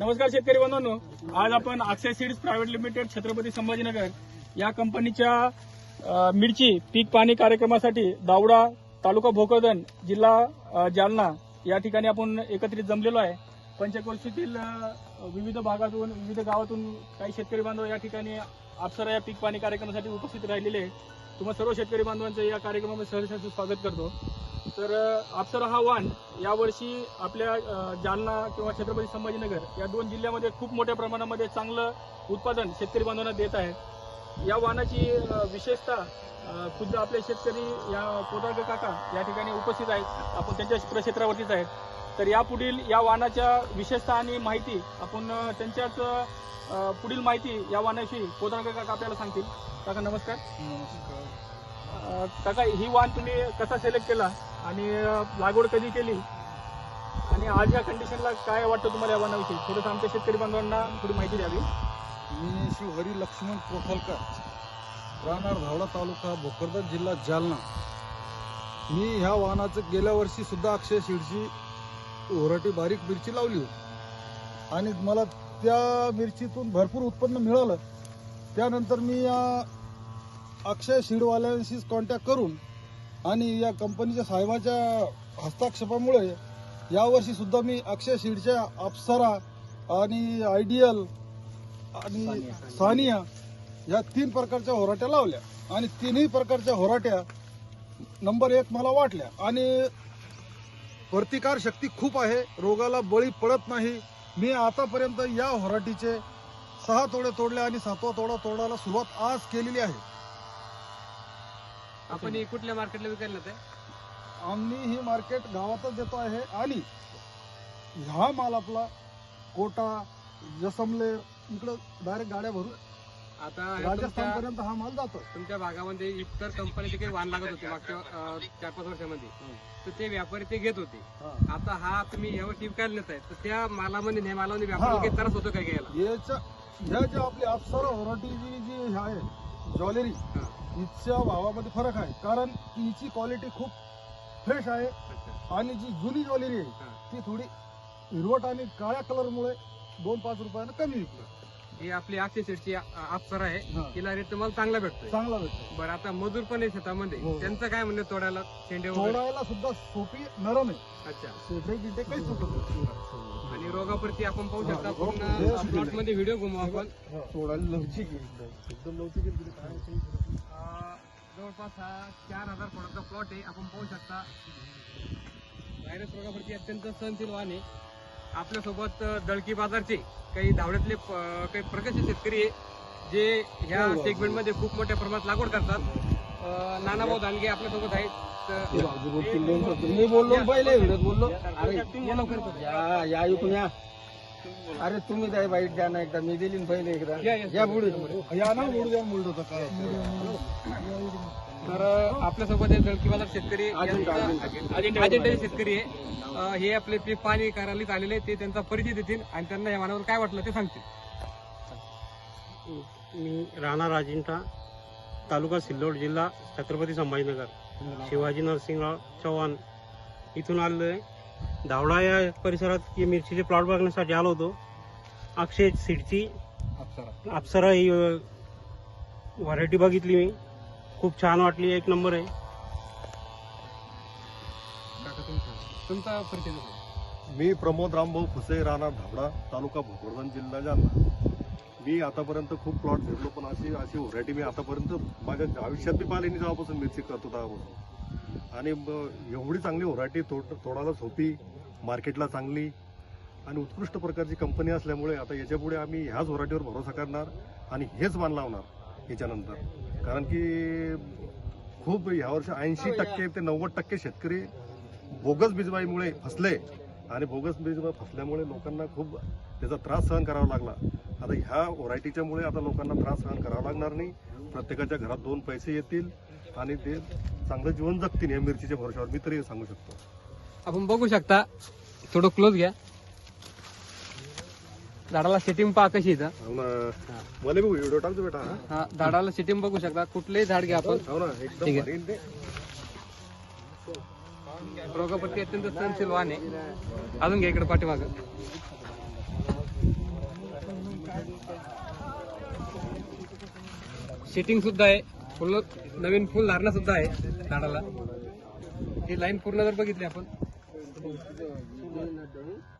नमस्कार शेतकरी बांधवांनो आज आपण Akshay seeds private limited Chhatrapati Sambhajinagar या कंपनीच्या मिरची पीक पाणी कार्यक्रमासाठी दावडा तालुका भोकरदन जिल्हा जालना या ठिकाणी आपण एकत्रित जमलेलो आहे. पंचक्रोशीतील विविध भागातून विविध गावातून काही शेतकरी बांधव या ठिकाणी अप्सरा या पीक पाणी कार्यक्रमासाठी उपस्थित राहिलेले आहे. तुम्हा सर्व शेतकरी बांधवांचं या कार्यक्रमामध्ये सहर्ष स्वागत करतो. तर अप्सरा हा वाण यावर्षी आपल्या जालना किंवा छत्रपती संभाजीनगर या दोन जिल्ह्यामध्ये खूप मोठ्या प्रमाणामध्ये चांगलं उत्पादन शेतकरी बांधवांना देत आहे या वाहनाची विशेषता विशेषतः खुद्द आपले शेतकरी या कोदागर काका या ठिकाणी उपस्थित आहेत. आपण त्यांच्या प्रक्षेत्रावरतीच आहेत. तर यापुढील या वाहनाच्या विशेषता आणि माहिती आपण त्यांच्याच पुढील माहिती या वाहनाविषयी कोदागर काका आपल्याला सांगतील. काका नमस्कार. नमस्कार. काका ही वाहन तुम्ही कसा सिलेक्ट केला? आणि लागवड कधी केली? आणि आज या कंडिशनला काय वाटतं तुम्हाला या वाहनाविषयी? थोडंसं आमच्या शेतकरी बांधवांना थोडी माहिती द्यावी. मी शिवहरी लक्ष्मण कोथलकर राहणार धावडा तालुका भोकरदा जिल्हा जालना. मी ह्या वाहनाचं गेल्या वर्षी सुद्धा अक्षय शिडची ओराटी बारीक मिरची लावली होती. आणि मला त्या मिरचीतून भरपूर उत्पन्न मिळालं. त्यानंतर मी या अक्षय शिडवाल्यांशी कॉन्टॅक्ट करून आणि या कंपनीच्या साहेबाच्या हस्ताक्षेपामुळे यावर्षी सुद्धा मी अक्षय शिडच्या अप्सरा आणि आयडियल आणि सानिया या तीन प्रकारच्या होराट्या लावल्या. आणि तिन्ही प्रकारच्या होराट्या नंबर एक मला वाटल्या. आणि प्रतिकार शक्ती खूप आहे. रोगाला बळी पडत नाही. मी आतापर्यंत या होराटीचे सहा तोडे तोडले आणि सातवा तोडा तोडायला सुरुवात आज केलेली आहे. आपण हे कुठल्या मार्केटला विकायला ते आम्ही ही मार्केट गावातच देतो आहे आणि हा माल आपला कोटा जसमले इकडं डायरेक्ट गाड्या भरून आता राजस्थान तुमच्या पर्यंत हा माल जातो तुमच्या भागामध्ये इतर कंपनीचे काही वाहन लागत होते मागच्या अं, चार पाच वर्षामध्ये. तर ते व्यापारी ते घेत होते. हा. आता हा तुम्ही यावर्षी विकायला नेत आहे तर त्या मालामध्ये ह्या मालामध्ये व्यापारी हा. काही त्रास होतो काय घ्यायला? याच्या ह्या ज्या आपली अप्सरा व्हरायटी जी जी आहे ज्वेलरी हा. हिच्या भावामध्ये फरक आहे कारण हिची क्वालिटी खूप फ्रेश आहे. आणि जी जुनी ज्वेलरी आहे हा. ती थोडी हिरवट आणि काळ्या कलरमुळे दोन पाच रुपयानं कमी विकली ही आपली अक्षय सेटची अप्सर आहे हा. तिला रेट तुम्हाला चांगला भेटतोय चांगला भेटतो बरं आता मजूर पण आहे शेतामध्ये हो. त्यांचं काय म्हणणं तोडायला शेंडे वगैरे तोडायला सुद्धा सोपी नरम आहे अच्छा शेटे गिटे काही सुटत नाही. आणि रोगाप्रती आपण पाहू शकता हा, रोग- पूर्ण हे- मध्ये व्हिडिओ घुमू आपण तोडायला लवचिक आहे. एकदम लवचिक आहे. जवळपास हा चार हजार फळाचा प्लॉट आहे आपण पाहू शकता व्हायरस रोगावरती अत्यंत सहनशील वाहन आहे आपल्यासोबत दळकी बाजारचे काही धावड्यातले काही प्रगतशील शेतकरी आहे जे ह्या हो, हो. सेगमेंटमध्ये खूप मोठ्या प्रमाणात लागवड करतात नानाभाऊ दानगे आपल्यासोबत आहेत मी बोललो पहिले बोललो अरे या ऐकून या अरे तुम्ही द्या बाईट द्या ना एकदा मी दिली ना पहिले एकदा. या. या. पुढे या ना मुडू द्या मुलडं तर काय तर आपल्यासोबत आहे दळकी बाजार शेतकरी अजिंठा, यांचा- अजिंठा. शेतकरी आहे. हे आपले पीक पाणी करायला आलेले. ते त्यांचा परिचय देतील आणि त्यांना या मानावर काय वाटलं ते सांगतील. मी राणा राजिंठा तालुका सिल्लोड जिल्हा छत्रपती संभाजीनगर. शिवाजी नरसिंहराव चव्हाण इथून आलेलो आहे. धावडा या परिसरात ही मिरचीचे प्लॉट बघण्यासाठी आलो होतो. अक्षय सीडची अप्सरा. ही व्हरायटी बघितली मी. खूप छान वाटली एक नंबर आहे. काका तुमचं? तुमचा परिचय मी प्रमोद रामभाऊ फुसे राहणार धावडा तालुका भोकरदन जिल्हा जालना. मी आतापर्यंत खूप प्लॉट फिरलो पण अशी अशी व्हरायटी मी आतापर्यंत माझ्या आयुष्यात बी पाहिली नाही जेव्हापासून मिरची करतो तेव्हापासून. आणि ब- एवढी चांगली व्हरायटी तोड तोडायला सोपी मार्केटला चांगली आणि उत्कृष्ट प्रकारची कंपनी असल्यामुळे आता याच्यापुढे आम्ही ह्याच व्हरायटीवर भरोसा करणार आणि हेच मान लावणार याच्यानंतर. कारण की खूप ह्यावर्षी ऐंशी टक्के ते नव्वद टक्के शेतकरी बोगस बिजबाईमुळे फसले आणि बोगस बीजबाई फसल्यामुळे लोकांना खूप त्याचा त्रास सहन करावा लागला. आता ह्या व्हरायटीच्यामुळे आता लोकांना त्रास सहन करावा लागणार नाही. प्रत्येकाच्या घरात दोन पैसे येतील. आणि ते चांगलं जीवन जगतील या मिरचीच्या भरोशावर. मी तरी सांगू शकतो. आपण बघू शकता थोडं क्लोज घ्या. झाडाला सेटिंग पहा कशी इथं. हो मला व्हिडिओ टाकतो बेटा. हा? झाडाला सेटिंग बघू शकता. कुठलेही झाड घ्या आपण. हो ना एकदम अत्यंत सहनशील वाहन आहे. अजून घ्या इकडे पाठीमाग. सिटिंग सुद्धा आहे. फुल नवीन फुल धारणा सुद्धा आहे झाडाला. ही लाईन पूर्ण जर बघितली आपण.